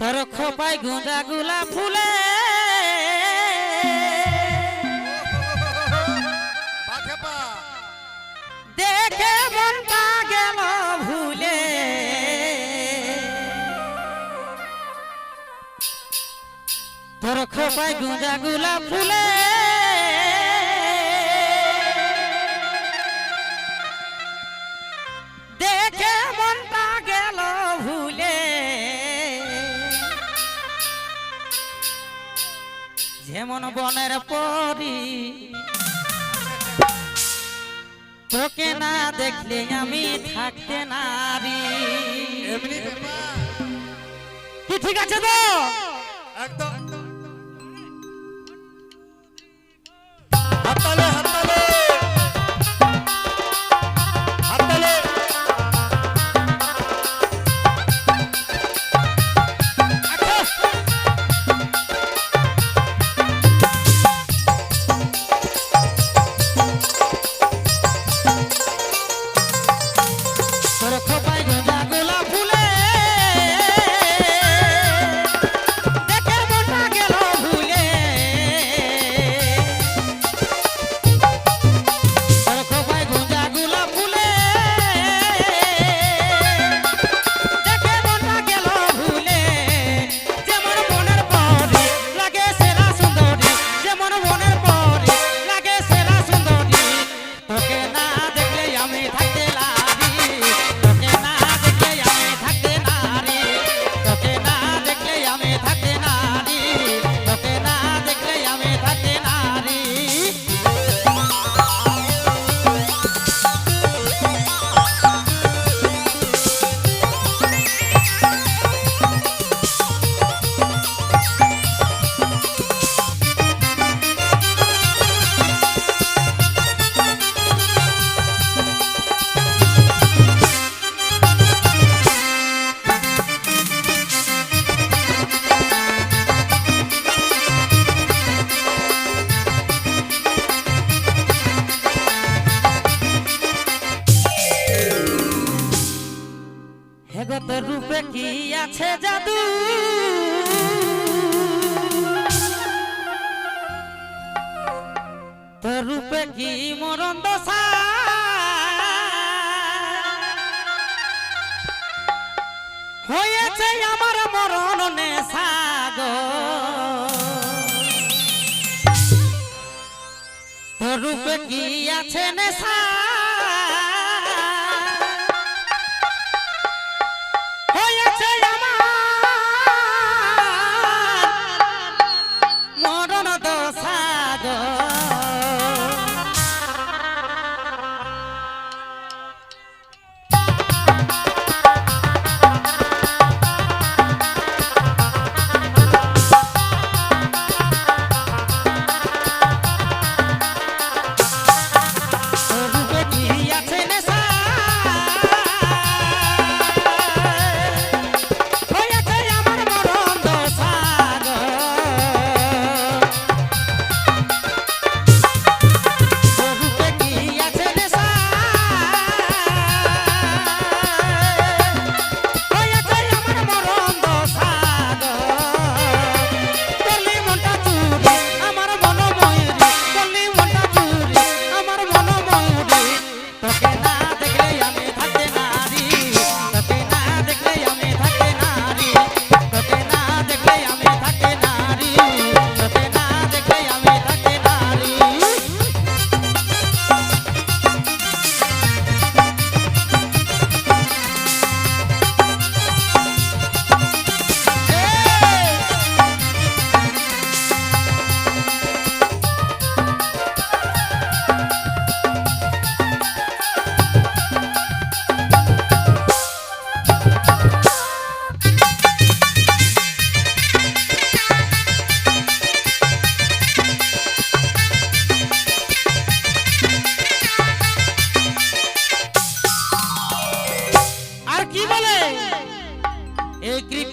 তোর খোপায় গুঁজা গুলা ফুলে। দেখে মনটা গেল ভুলে। তোর খোপায় গুঁজা গুলা ফুলে। যেমন বনের পরি। তোকে না দেখলে আমি থাকতে নারি। এমনি কি ঠিক আছে তো? হেগো তোর রূপে কি আছে জাদু? তোর রূপে কি মরণ দশা? হয়েছে আমার মরণ নেশাগ তোর রূপে কি আছে নেশা?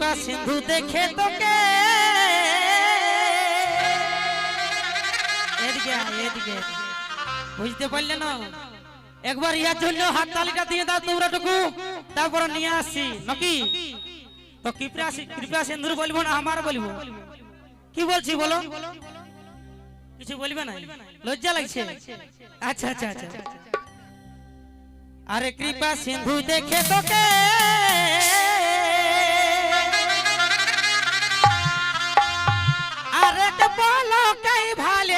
কৃপা সিন্ধু দেখে তোকে। বুঝতে পারলে না? একবার ইয়ার জন্য হাত তালিকা দিয়ে দাও তোমরা তারপর নিয়ে আসছি নাকি? তো কৃপা কৃপা সিন্ধুর বলব না, আমার বলব? কি বলছি বলো? কিছু বলবে না? লজ্জা লাগছে? আচ্ছা আচ্ছা আচ্ছা। আরে কৃপা সিন্ধু দেখে তোকে। পলকেই ভালো